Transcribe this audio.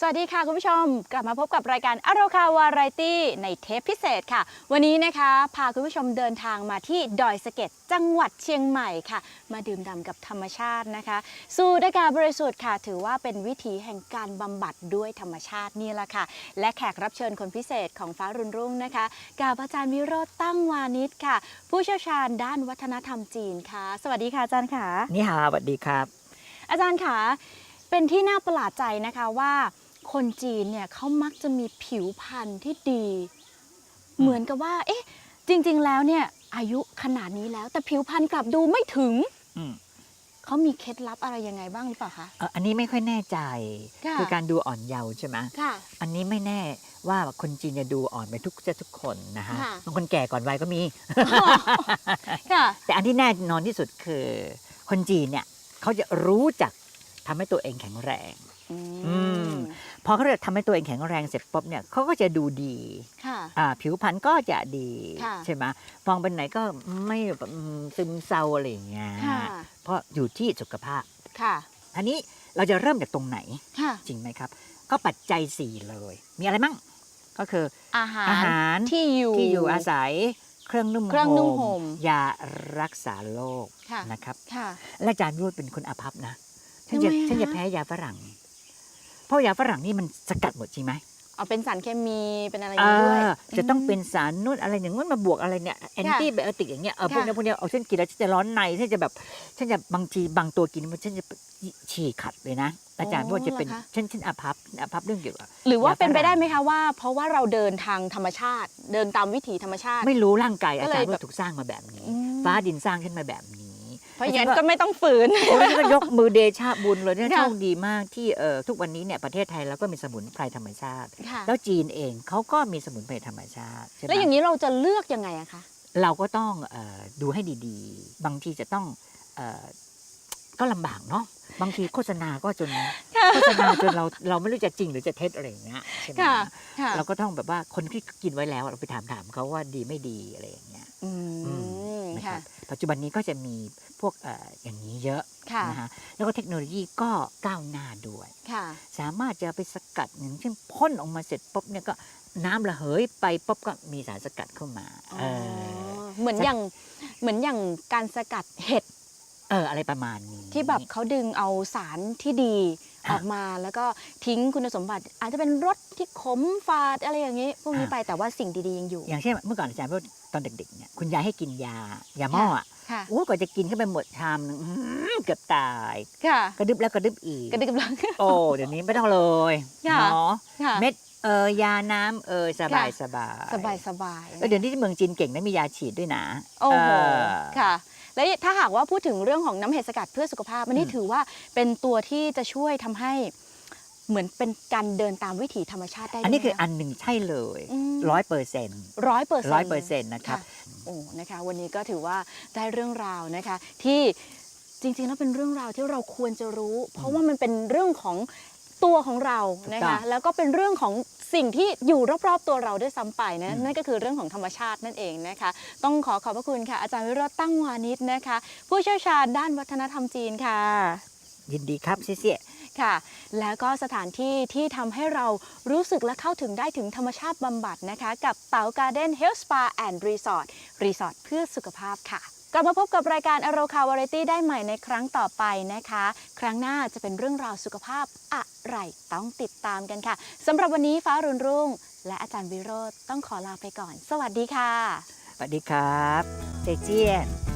สวัสดีค่ะคุณผู้ชม กลับมาพบกับรายการอโรคาวาไรตี้ในเทปพิเศษค่ะ วันนี้นะคะพาคุณผู้ชมเดินทางมาที่ดอยสะเก็ดจังหวัดเชียงใหม่ค่ะ มาดื่มด่ำกับธรรมชาตินะคะ สูดอากาศบริสุทธิ์ค่ะ ถือว่าเป็นวิถีแห่งการบำบัดด้วยธรรมชาตินี่แหละค่ะ และแขกรับเชิญคนพิเศษของฟ้ารุ่นรุ่งนะคะกาบอาจารย์วิโรจน์ตั้งวานิชค่ะ ผู้เชี่ยวชาญด้านวัฒนธรรมจีนค่ะ สวัสดีค่ะอาจารย์ค่ะนี่ฮาสวัสดีครับ อาจารย์คะเป็นที่น่าประหลาดใจนะคะว่า คนจีนเนี่ยเขามักจะมีผิวพรรณที่ดีอืมเหมือนกับว่า เอ๊ะ จริง ๆ แล้วเนี่ย อายุขนาดนี้แล้ว แต่ผิวพรรณกลับดูไม่ถึงอืม เขามีเคล็ดลับอะไรยังไงบ้างหรือเปล่าคะ เอ่ออันนี้ไม่ค่อยแน่ใจค่ะ อการดูอ่อนเยาว์ใช่ไหมค่ะ อันนี้ไม่แน่ว่าคนจีนจะดูอ่อนไปทุกจะทุกคนนะฮะค่ะ บางคนแก่ก่อนวัยก็มี ค่ะ แต่อันที่แน่นอนที่สุดคือ คนจีนเนี่ยเขาจะรู้จักทำให้ตัวเองแข็งแรง อืม พอเขาเรียกทำให้ตัวเองแข็งแรงเสร็จปุ๊บเนี่ยเขาก็จะดูดีค่ะ อ่าผิวพรรณก็จะดีค่ะ ใช่ไหมมองไปไหนก็ไม่แบบอืมซึมเศร้าอะไรอย่างเงี้ยค่ะ เพราะอยู่ที่สุขภาพค่ะ ทีนี้เราจะเริ่มจากตรงไหนค่ะ จริงไหมครับ ก็ปัจจัยสี่เลย มีอะไรมั่งก็คืออาหารอาหารที่อยู่ ที่อยู่อาศัยเครื่องนุ่มเครื่องนุ่มห่ม ยารักษาโรคค่ะ นะครับ ค่ะ และอาจารย์รูดเป็นคนอาภัพนะ ฉันจะทำไมอะฉันจะคะ แพ้ยาฝรั่ง เพราะยาฝรั่งนี่มันสกัดหมดจริงไหมเอาเป็นสารเคมีเป็นอะไรอเอย่างนี้ด้วยอจะต้องเป็นสารนู่นอะไรอย่างนู้นมาบวกอะไรเนี่ยแอนตี้ไบโอติกอย่างเงี้ยเออพวกนี้ค่ะพวกนี้เอาฉันกินแล้วฉันจะร้อนในฉันจะแบบฉันจะบางทีบางตัวกินมันฉันจะฉี่ขัดเลยนะอาจารย์ว่าจะเป็นฉันฉันอาภัพฉันอาภัพเรื่องเกี่ยวกับหรือว่าเป็นไปได้ยาฝรั่งไหมคะว่า เพราะว่าเราเดินทางธรรมชาติ เดินตามวิถีธรรมชาติ ไม่รู้ร่างกายก็อาเลยจารย์แบบว่าถูกสร้างมาแบบนี้อืมฟ้าดินสร้างขึ้นมาแบบนี้ เพราะอย่างนั้นก็ไม่ต้องฝืน โอ้ยก็ยกมือเดชะบุญเลยเนี่ยค่ะ โชคดีมากที่เออทุกวันนี้เนี่ยประเทศไทยเราก็มีสมุนไพรธรรมชาติ ค่ะ แล้วจีนเองเขาก็มีสมุนไพรธรรมชาติใช่ไหมแล้วอย่างนี้เราจะเลือกยังไงอะคะ เราก็ต้องเออดูให้ดีๆ บางทีจะต้องเออก็ลำบากเนาะบางทีโฆษณาก็จนโฆษณาจนเราเราไม่รู้จะจริงหรือจะเท็จอะไรอย่างเงี้ยใช่ไหมค่ะ ค่ะเราก็ต้องแบบว่าคนที่กินไว้แล้วเราไปถามถามเขาว่าดีไม่ดีอะไรอย่างเงี้ย อืม นะคค่ะรับปัจจุบันนี้ก็จะมีพวกเอ่ออย่างนี้เยอะค่ะนะฮะแล้วก็เทคโนโลยีก็ก้าวหน้าด้วยค่ะสามารถจะไปสกัดอย่างเช่นพ่นออกมาเสร็จปุ๊บเนี่ยก็น้ำระเหยไปปุ๊บก็มีสารสกัดเข้ามาอ๋อเออเหมือนอย่างเหมือนอย่างการสกัดเห็ดเอออะไรประมาณนี้ที่แบบเขาดึงเอาสารที่ดีค่ะ ออกมาแล้วก็ทิ้งคุณสมบัติ อาจจะเป็นรสที่ขมฝาดอะไรอย่างนี้ พวกนี้อ่าไปแต่ว่าสิ่งดีๆยังอยู่ อย่างเช่นเมื่อก่อนอาจารย์พูดตอนเด็กๆเนี่ยคุณยายให้กินยายาหม้ออะค่ะโอ้กว่าจะกินเข้าไปหมดชามหนึงอื้อหือเกือบตายค่ะกระดึบแล้วกระดึบอีกกระดึกกำลังโอ้เดี๋ยวนี้ไม่ต้องเลยค่ะเนาะค่ะเม็ดเออยาน้ำเออสบายสบายสบายสบายแล้วเดี๋ยวนี้ที่เมืองจีนเก่งนะมียาฉีดด้วยนะโอ้โหเออค่ะ และถ้าหากว่าพูดถึงเรื่องของน้ำเห็ดสกัดเพื่อสุขภาพมันนี่อืมถือว่าเป็นตัวที่จะช่วยทำให้เหมือนเป็นการเดินตามวิถีธรรมชาติได้ อันนี้คือด้วยะอันหนึ่งใช่เลยอืมร้อยเปอร์เซ็นต์ร้อยเปอร์เซ็นต์ร้อยเปอร์เซ็นต์นะครับโอ้นะคะ วันนี้ก็ถือว่าได้เรื่องราวนะคะ ที่จริงๆแล้วเป็นเรื่องราวที่เราควรจะรู้ เพราะว่ามันเป็นเรื่องของตัวของเรานะถูกต้คะองแล้วก็เป็นเรื่องของ สิ่งที่อยู่รอบๆตัวเราด้วยซ้ำไปนะอืมนั่นก็คือเรื่องของธรรมชาตินั่นเองนะคะ ต้องขอขอบพระคุณค่ะอาจารย์วิโรจน์ตั้งวานิชนะคะ ผู้เชี่ยวชาญด้านวัฒนธรรมจีนค่ะ ยินดีครับเสียค่ะ แล้วก็สถานที่ที่ทำให้เรารู้สึกและเข้าถึงได้ถึงธรรมชาติบำบัดนะคะ กับเต๋าการ์เด้นเฮลส์สปาแอนด์รีสอร์ทรีสอร์ทเพื่อสุขภาพค่ะ กลับมาพบกับรายการอโรคาวาไรตี้ได้ใหม่ในครั้งต่อไปนะคะ ครั้งหน้าจะเป็นเรื่องราวสุขภาพอะไรต้องติดตามกันค่ะสำหรับวันนี้ฟ้ารุ่นรุ่ง และอาจารย์วิโรธต้องขอลาไปก่อน สวัสดีค่ะ สวัสดีครับเจเจียน